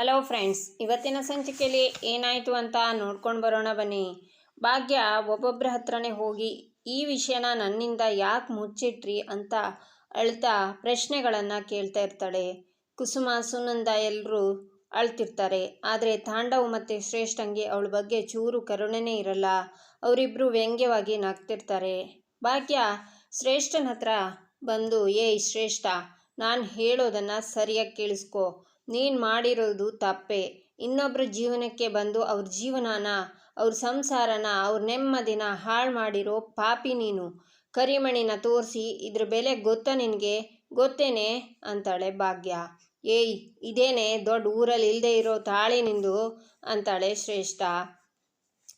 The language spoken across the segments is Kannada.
ಹಲೋ ಫ್ರೆಂಡ್ಸ್ ಇವತ್ತಿನ ಸಂಚಿಕೆಯಲ್ಲಿ ಏನಾಯಿತು ಅಂತ ನೋಡ್ಕೊಂಡು ಬರೋಣ ಬನ್ನಿ. ಭಾಗ್ಯ ಒಬ್ಬೊಬ್ಬರ ಹತ್ರನೇ ಹೋಗಿ ಈ ವಿಷಯನ ನನ್ನಿಂದ ಯಾಕೆ ಮುಚ್ಚಿಟ್ರಿ ಅಂತ ಅಳ್ತಾ ಪ್ರಶ್ನೆಗಳನ್ನು ಕೇಳ್ತಾ ಇರ್ತಾಳೆ. ಕುಸುಮ, ಸುನಂದ ಎಲ್ಲರೂ ಅಳ್ತಿರ್ತಾರೆ. ಆದರೆ ತಾಂಡವ್ ಮತ್ತು ಶ್ರೇಷ್ಠಂಗೆ ಅವಳ ಬಗ್ಗೆ ಚೂರು ಕರುಣೆನೇ ಇರಲ್ಲ. ಅವರಿಬ್ಬರು ವ್ಯಂಗ್ಯವಾಗಿ ನಗ್ತಿರ್ತಾರೆ. ಭಾಗ್ಯ, ಶ್ರೇಷ್ಠನ ಹತ್ರ ಬಂದು, ಏಯ್ ಶ್ರೇಷ್ಠ, ನಾನು ಹೇಳೋದನ್ನು ಸರಿಯಾಗಿ ಕೇಳಿಸ್ಕೊ. ನೀನು ಮಾಡಿರೋದು ತಪ್ಪೆ. ಇನ್ನೊಬ್ಬರ ಜೀವನಕ್ಕೆ ಬಂದು ಅವ್ರ ಜೀವನನ, ಅವ್ರ ಸಂಸಾರನ, ಅವ್ರ ನೆಮ್ಮದಿನ ಹಾಳು ಮಾಡಿರೋ ಪಾಪಿ ನೀನು. ಕರಿಮಣಿನ ತೋರಿಸಿ, ಇದ್ರ ಬೆಲೆ ಗೊತ್ತಾ ನಿನಗೆ? ಗೊತ್ತೇನೆ? ಅಂತಾಳೆ ಭಾಗ್ಯ. ಏಯ್, ಇದೇನೆ ದೊಡ್ಡ ಊರಲ್ಲಿ ಇಲ್ಲದೆ ಇರೋ ತಾಳಿ ನಿಂದು? ಅಂತಾಳೆ ಶ್ರೇಷ್ಠ.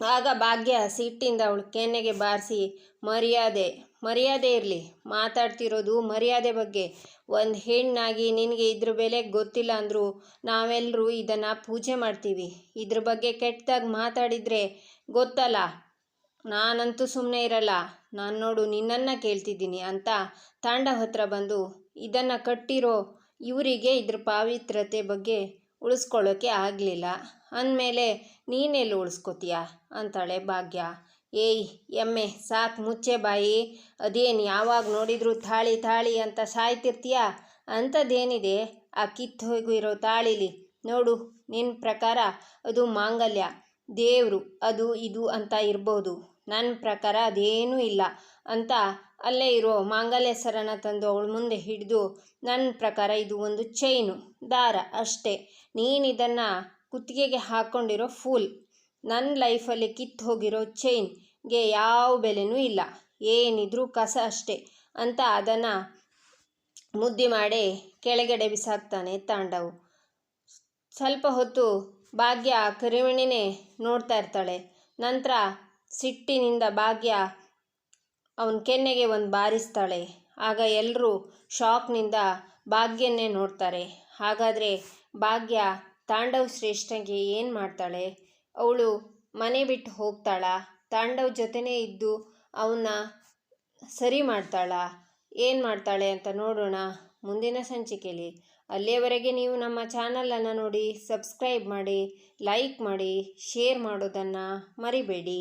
ಆಗ ಭಾಗ್ಯ ಸಿಟ್ಟಿಂದ ಅವಳು ಕೆನ್ನೆಗೆ ಬಾರಿಸಿ, ಮರ್ಯಾದೆ ಮರ್ಯಾದೆ ಇರಲಿ. ಮಾತಾಡ್ತಿರೋದು ಮರ್ಯಾದೆ ಬಗ್ಗೆ. ಒಂದು ಹೆಣ್ಣಾಗಿ ನಿನಗೆ ಇದ್ರ ಬೆಲೆ ಗೊತ್ತಿಲ್ಲ ಅಂದರೂ ನಾವೆಲ್ಲರೂ ಇದನ್ನು ಪೂಜೆ ಮಾಡ್ತೀವಿ. ಇದ್ರ ಬಗ್ಗೆ ಕೆಟ್ಟದಾಗಿ ಮಾತಾಡಿದರೆ ಗೊತ್ತಲ್ಲ. ನಾನಂತೂ ಸುಮ್ಮನೆ ಇರಲ್ಲ. ನಾನು ನೋಡು, ನಿನ್ನನ್ನು ಕೇಳ್ತಿದ್ದೀನಿ ಅಂತ ತಾಂಡ ಹತ್ರ ಬಂದು, ಇದನ್ನು ಕಟ್ಟಿರೋ ಇವರಿಗೆ ಇದ್ರ ಪಾವಿತ್ರತೆ ಬಗ್ಗೆ ಉಳಿಸ್ಕೊಳ್ಳೋಕ್ಕೆ ಆಗಲಿಲ್ಲ. ಅಂದಮೇಲೆ, ನೀನೆಲ್ಲಿ ಉಳಿಸ್ಕೋತೀಯ? ಅಂತಾಳೆ ಭಾಗ್ಯ. ಏಯ್, ಎಮ್ಮೆ, ಸಾಕು ಮುಚ್ಚೆ ಬಾಯಿ. ಅದೇನು ಯಾವಾಗ ನೋಡಿದರೂ ತಾಳಿ ತಾಳಿ ಅಂತ ಸಾಯ್ತಿರ್ತೀಯ? ಅಂಥದ್ದೇನಿದೆ ಆ ಕಿತ್ತು ಹೋಗಿರೋ ತಾಳಿಲಿ? ನೋಡು ನಿನ್ನ ಪ್ರಕಾರ ಅದು ಮಾಂಗಲ್ಯ. ದೇವರು ಅದು ಇದು ಅಂತ ಇರ್ಬೋದು. ನನ್ನ ಪ್ರಕಾರ ಅದೇನೂ ಇಲ್ಲ. ಅಂತ ಅಲ್ಲೇ ಇರೋ ಮಾಂಗಲ್ಯ ಸರನ ತಂದು ಅವಳ ಮುಂದೆ ಹಿಡಿದು ನನ್ನ ಪ್ರಕಾರ ಇದು ಒಂದು ಚೈನು ದಾರ ಅಷ್ಟೇ. ನೀನು ಇದನ್ನು ಕುತ್ತಿಗೆಗೆ ಹಾಕ್ಕೊಂಡಿರೋ ಫೂಲ್ ನನ್ನ ಲೈಫಲ್ಲಿ ಕಿತ್ತು ಹೋಗಿರೋ ಚೈನ್ಗೆ ಯಾವ ಬೆಲೆನೂ ಇಲ್ಲ. ಏನಿದ್ರೂ ಕಸ ಅಷ್ಟೇ ಅಂತ ಅದನ್ನು ಮುದ್ದಿ ಮಾಡಿ ಕೆಳಗಡೆ ಬಿಸಾಕ್ತಾನೆ ತಾಂಡವು. ಸ್ವಲ್ಪ ಹೊತ್ತು ಭಾಗ್ಯ ಕರಿಮಣಿನೇ ನೋಡ್ತಾ ಇರ್ತಾಳೆ. ನಂತರ ಸಿಟ್ಟಿನಿಂದ ಭಾಗ್ಯ ಅವನ ಕೆನ್ನೆಗೆ ಒಂದು ಬಾರಿಸ್ತಾಳೆ ಆಗ ಎಲ್ಲರೂ ಶಾಕ್ನಿಂದ ಭಾಗ್ಯನ್ನೇ ನೋಡ್ತಾರೆ. ಹಾಗಾದರೆ ಭಾಗ್ಯ ತಾಂಡವ್ ಶ್ರೇಷ್ಠಗೆ ಏನು ಮಾಡ್ತಾಳೆ? ಅವಳು ಮನೆ ಬಿಟ್ಟು ಹೋಗ್ತಾಳಾ? ತಾಂಡವ್ ಜೊತೆನೇ ಇದ್ದು ಅವನ್ನ ಸರಿ ಮಾಡ್ತಾಳ? ಏನು ಮಾಡ್ತಾಳೆ ಅಂತ ನೋಡೋಣ. ಮುಂದಿನ ಸಂಚಿಕೆಯಲ್ಲಿ ಅಲ್ಲಿಯವರೆಗೆ ನೀವು ನಮ್ಮ ಚಾನಲನ್ನು ನೋಡಿ ಸಬ್ಸ್ಕ್ರೈಬ್ ಮಾಡಿ, ಲೈಕ್ ಮಾಡಿ, ಶೇರ್ ಮಾಡೋದನ್ನು ಮರಿಬೇಡಿ.